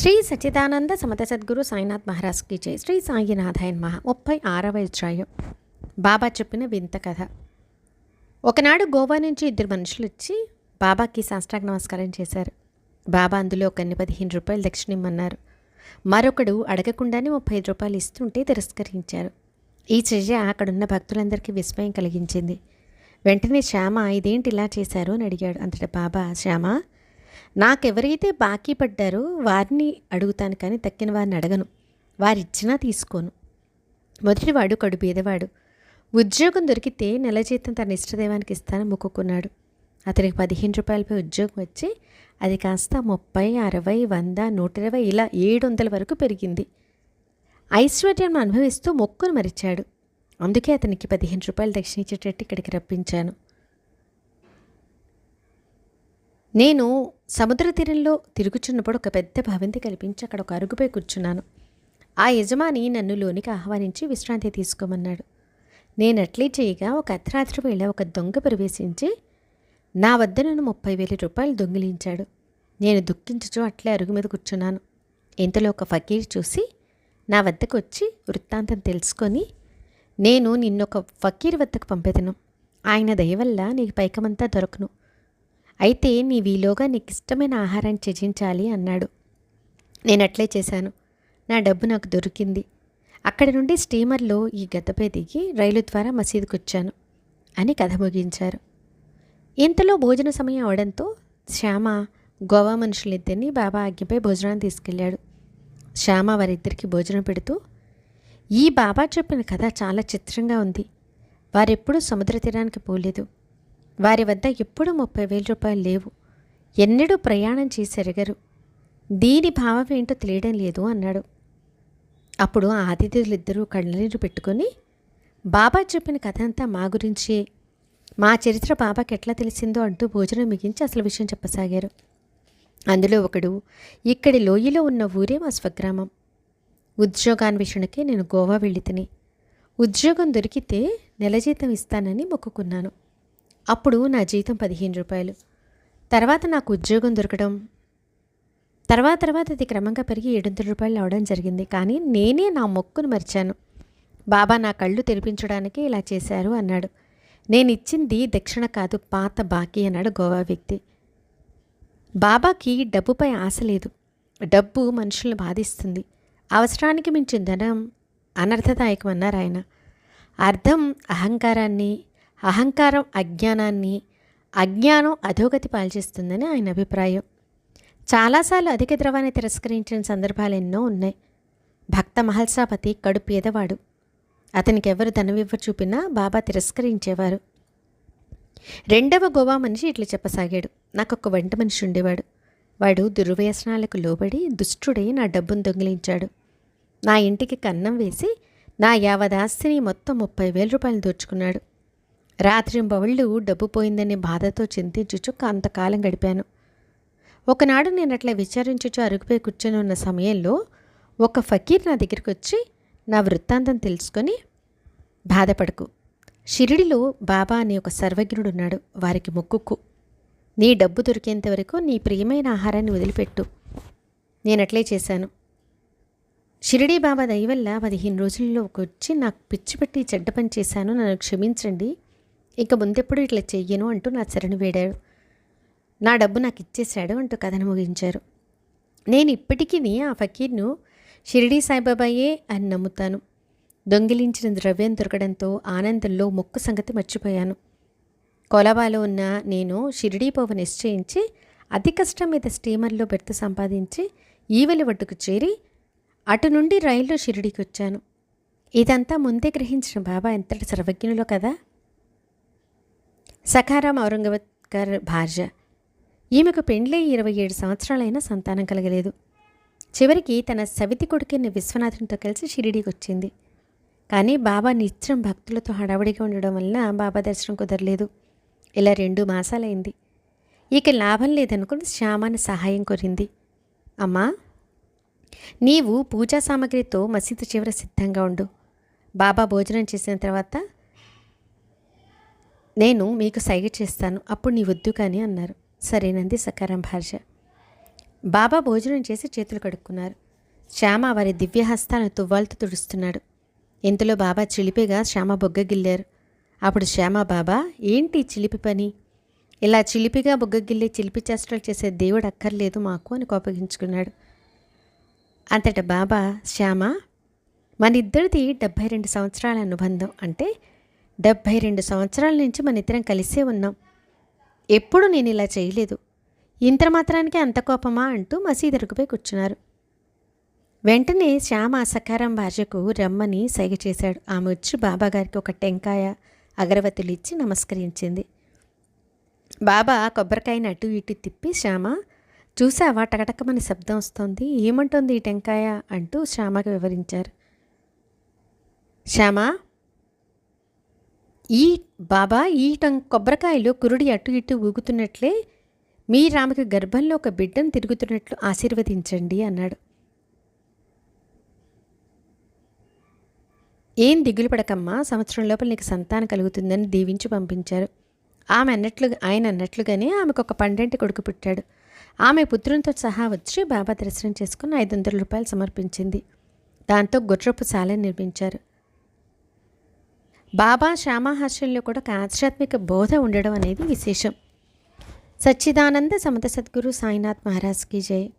శ్రీ సచిదానంద సమత సద్గురు సాయినాథ్ మహారాజ్కి జై. శ్రీ సాయినాథాయన్ మహా. ముప్పై ఆరవ అధ్యాయం. బాబా చెప్పిన వింత కథ. ఒకనాడు గోవా నుంచి ఇద్దరు మనుషులు వచ్చి బాబాకి సాష్టాంగ నమస్కారం చేశారు. బాబా అందులో ఒకరిని పదిహేను రూపాయలు దక్షిణ ఇమ్మన్నారు మరొకడు అడగకుండానే ముప్పై ఐదు రూపాయలు ఇస్తుంటే తిరస్కరించారు. ఈ చర్య అక్కడున్న భక్తులందరికీ విస్మయం కలిగించింది. వెంటనే శ్యామ ఇదేంటి ఇలా చేశారు? అని అడిగాడు. అంతటా బాబా శ్యామ నాకెవరైతే బాకీ పడ్డారో వారిని అడుగుతాను కానీ తక్కిన వారిని అడగను. వారిచ్చినా తీసుకోను. మొదటివాడు కడు బీదవాడు. ఉద్యోగం దొరికితే నెల జీతం తన ఇష్టదైవానికి ఇస్తానని మొక్కుకున్నాడు. అతనికి పదిహేను రూపాయలపై ఉద్యోగం వచ్చి అది కాస్త ముప్పై అరవై వంద నూట ఇరవై ఇలా ఏడు వందల వరకు పెరిగింది. ఐశ్వర్యం అనుభవిస్తూ మొక్కును మరిచాడు. అందుకే అతనికి పదిహేను రూపాయలు దక్షిణ ఇచ్చేటట్టు ఇక్కడికి రప్పించాను. నేను సముద్ర తీరంలో తిరుగుచున్నప్పుడు ఒక పెద్ద భవంతి కల్పించి అక్కడ ఒక అరుగుపై కూర్చున్నాను. ఆ యజమాని నన్ను లోనికి ఆహ్వానించి విశ్రాంతి తీసుకోమన్నాడు. నేను చేయగా ఒక అర్ధరాత్రి వేళ ఒక దొంగ ప్రవేశించి నా వద్ద నన్ను ముప్పై వేల రూపాయలు దొంగిలించాడు. నేను దుఃఖించుచు అట్లే అరుగు మీద కూర్చున్నాను. ఇంతలో ఒక ఫకీర్ చూసి నా వద్దకు వచ్చి వృత్తాంతం తెలుసుకొని నేను నిన్నొక ఫకీర్ వద్దకు పంపెదను. ఆయన దయ వల్ల నీకు పైకమంతా దొరకను. అయితే నీవీలోగా నీకు ఇష్టమైన ఆహారాన్ని త్యజించాలి అన్నాడు. నేను అట్లే చేశాను. నా డబ్బు నాకు దొరికింది. అక్కడి నుండి స్టీమర్లో ఈ గద్దపై దిగి రైలు ద్వారా మసీదుకు వచ్చాను అని కథ ముగించారు. ఇంతలో భోజన సమయం అవడంతో శ్యామ గోవా మనుషులిద్దరిని బాబా ఆజ్ఞపై భోజనాన్ని తీసుకెళ్ళాడు. శ్యామ వారిద్దరికి భోజనం పెడుతూ ఈ బాబా చెప్పిన కథ చాలా చిత్రంగా ఉంది. వారెప్పుడూ సముద్ర తీరానికి పోలేదు. వారి వద్ద ఎప్పుడు ముప్పై వేల రూపాయలు లేవు. ఎన్నడూ ప్రయాణం చేసెరగరు దీని భావం ఏంటో తెలియడం లేదు అన్నాడు. అప్పుడు ఆతిథ్యులిద్దరూ కళ్ళనీరు పెట్టుకొని బాబా చెప్పిన కథ అంతా మా గురించే. మా చరిత్ర బాబాకి ఎట్లా తెలిసిందో అంటూ భోజనం మిగించి అసలు విషయం చెప్పసాగారు. అందులో ఒకడు ఇక్కడి లోయలో ఉన్న ఊరే మా స్వగ్రామం. ఉద్యోగాన్వేషణకే నేను గోవా వెళ్ళి తిని. ఉద్యోగం దొరికితే నెల జీతం ఇస్తానని మొక్కుకున్నాను. అప్పుడు నా జీతం పదిహేను రూపాయలు. తర్వాత నాకు ఉద్యోగం దొరకడం. తర్వాత తర్వాత అది క్రమంగా పెరిగి ఏడు వందల రూపాయలు అవడం జరిగింది. కానీ నేనే నా మొక్కును మర్చాను. బాబా నా కళ్ళు తెరిపించడానికి ఇలా చేశారు అన్నాడు. నేను ఇచ్చింది దక్షిణ కాదు పాత బాకీ అన్నాడు గోవా వ్యక్తి. బాబాకి డబ్బుపై ఆశ లేదు. డబ్బు మనుషులను బాధిస్తుంది. అవసరానికి మించిన ధనం అనర్థదాయకం అన్నారు ఆయన. అర్థం అహంకారాన్ని అహంకారం అజ్ఞానాన్ని అజ్ఞానం అధోగతి పాల్చేస్తుందని ఆయన అభిప్రాయం. చాలాసార్లు అధిక ద్రవాన్ని తిరస్కరించిన సందర్భాలు ఎన్నో ఉన్నాయి. భక్త మహల్సాపతి కడు పేదవాడు. అతనికి ఎవరు ధనవివ్వ చూపినా బాబా తిరస్కరించేవారు. రెండవ గోవా మనిషి ఇట్లా చెప్పసాగాడు. నాకు ఒక వెంట మనిషి ఉండేవాడు. వాడు దుర్వ్యసనాలకు లోబడి దుష్టుడై నా డబ్బును దొంగిలించాడు. నా ఇంటికి కన్నం వేసి నా యావదాస్తిని మొత్తం ముప్పై వేల రూపాయలు దోచుకున్నాడు. రాత్రింబవళ్ళు డబ్బు పోయిందనే బాధతో చింతించుచు అంతకాలం గడిపాను. ఒకనాడు నేను అట్లా విచారించుచు అరుగుపై కూర్చొని ఉన్న సమయంలో ఒక ఫకీర్ నా దగ్గరికి వచ్చి నా వృత్తాంతం తెలుసుకొని బాధపడకు. షిరిడిలో బాబా అనే ఒక సర్వజ్ఞుడు ఉన్నాడు వారికి మొక్కుకు. నీ డబ్బు దొరికేంత వరకు నీ ప్రియమైన ఆహారాన్ని వదిలిపెట్టు. నేనట్లే చేశాను. షిరిడి బాబా దయవల్ల పదిహేను రోజుల్లో వచ్చి నాకు పిచ్చి పెట్టి చెడ్డ పని చేశాను. నన్ను క్షమించండి. ఇక ముందెప్పుడు ఇట్లా చెయ్యను అంటూ నా చరణ్ వేడాడు నా డబ్బు నాకు ఇచ్చేశాడు అంటూ కథను ముగించారు. నేను ఇప్పటికీ ఆ ఫకీర్ను షిరిడీ సాయిబాబాయే అని నమ్ముతాను. దొంగిలించిన ద్రవ్యం దొరకడంతో ఆనందంలో మొక్కు సంగతి మర్చిపోయాను. కొలబాలో ఉన్న నేను షిరిడీ పోవ నిశ్చయించి అతి కష్టం మీద స్టీమర్లో బెర్త సంపాదించి ఈవెలి ఒడ్డుకు చేరి అటు నుండి రైల్లో షిరిడీకి వచ్చాను. ఇదంతా ముందే గ్రహించిన బాబా ఎంతటి సర్వజ్ఞులో కదా! సఖారాం ఔరంగవత్కర్ భార్య. ఈమెకు పెండ్లై ఇరవై ఏడు సంవత్సరాలైనా సంతానం కలగలేదు. చివరికి తన సవితి కొడుకుని విశ్వనాథునితో కలిసి షిరిడీకి వచ్చింది కానీ బాబా నిత్యం భక్తులతో హడావుడిగా ఉండడం వలన బాబా దర్శనం కుదరలేదు. ఇలా రెండు మాసాలైంది. ఇక లాభం లేదనుకుని శ్యామాని సహాయం కోరింది. అమ్మా నీవు పూజా సామాగ్రితో మసీదు చివర సిద్ధంగా ఉండు. బాబా భోజనం చేసిన తర్వాత నేను మీకు సైగ చేస్తాను అప్పుడు నీ వద్దు కానీ అన్నారు. సరేనంది సకారం భార్య. బాబా భోజనం చేసి చేతులు కడుక్కున్నారు. శ్యామ వారి దివ్యహస్తాలను తువ్వాలతో తుడుస్తున్నాడు. ఇంతలో బాబా చిలిపిగా శ్యామ బొగ్గగిల్లారు అప్పుడు శ్యామ బాబా ఏంటి చిలిపి పని? ఇలా చిలిపిగా బొగ్గగిల్లి చిలిపి చేష్టలు చేసే దేవుడు అక్కర్లేదు మాకు అని కోపగించుకున్నాడు. అంతట బాబా శ్యామ మన ఇద్దరిది డెబ్భై రెండు సంవత్సరాల అనుబంధం. అంటే డెబ్భై రెండు సంవత్సరాల నుంచి మన ఇద్దరం కలిసే ఉన్నాం. ఎప్పుడు నేను ఇలా చేయలేదు. ఇంత మాత్రానికి అంత కోపమా అంటూ మసీదరుగుపై కూర్చున్నారు. వెంటనే శ్యామ సకారం భార్యకు రమ్మని సైగ చేశాడు. ఆమె వచ్చి బాబాగారికి ఒక టెంకాయ అగరవత్తులు ఇచ్చి నమస్కరించింది. బాబా కొబ్బరికాయని అటు ఇటు తిప్పి శ్యామ చూసావా? టకటకమని శబ్దం వస్తోంది. ఏమంటుంది ఈ టెంకాయ? అంటూ శ్యామకు వివరించారు. శ్యామ ఈ బాబా ఈ కొబ్బరికాయలు కొబ్బరికాయలో కురుడి అటు ఇటు ఊగుతున్నట్లే మీ రామకి గర్భంలో ఒక బిడ్డను తిరుగుతున్నట్లు ఆశీర్వదించండి అన్నాడు. ఏం దిగులు పడకమ్మా సంవత్సరం లోపల నీకు సంతానం కలుగుతుందని దీవించి పంపించారు. ఆమె అన్నట్లు ఆయన అన్నట్లుగానే ఆమెకు ఒక పండంటి కొడుకు పుట్టాడు. ఆమె పుత్రునితో సహా వచ్చి బాబా దర్శనం చేసుకుని ఐదు వందల రూపాయలు సమర్పించింది. దాంతో గుర్రపు శాలను నిర్మించారు. బాబా శ్యామాహాస్యంలో కూడా ఒక ఆధ్యాత్మిక బోధ ఉండడం అనేది విశేషం. సచ్చిదానంద సమత సద్గురు సాయినాథ్ మహారాజ్కి జై.